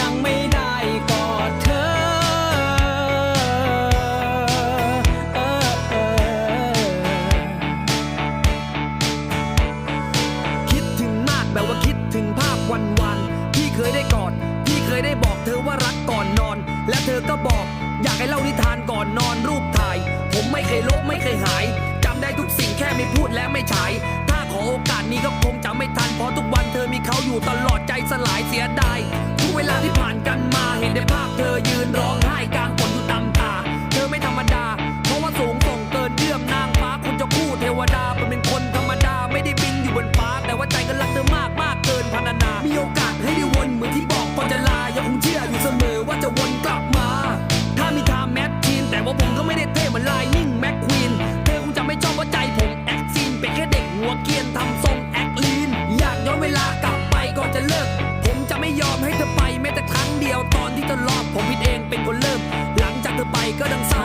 ยังไม่ได้กอดเธอคิดถึงมากแบบว่าคิดถึงภาพวันวันๆที่เคยได้กอดที่เคยได้บอกเธอว่ารักก่อนนอน และเธอก็บอก อยากให้เล่านิทานก่อนนอนรูปถ่าย ผมไม่เคยลบไม่เคยหายจำได้ทุกสิ่งแค่ไม่พูดและไม่ฉาย ถ้าขอโอกาสนี้ก็คงจะไม่ทันเพราะทุกวันเธอมีเขาอยู่ตลอดใจสลายเสียดาย เวลาที่ผ่านกันมาเห็นได้ภาพเธอยืนร้องไห้กลาง รอ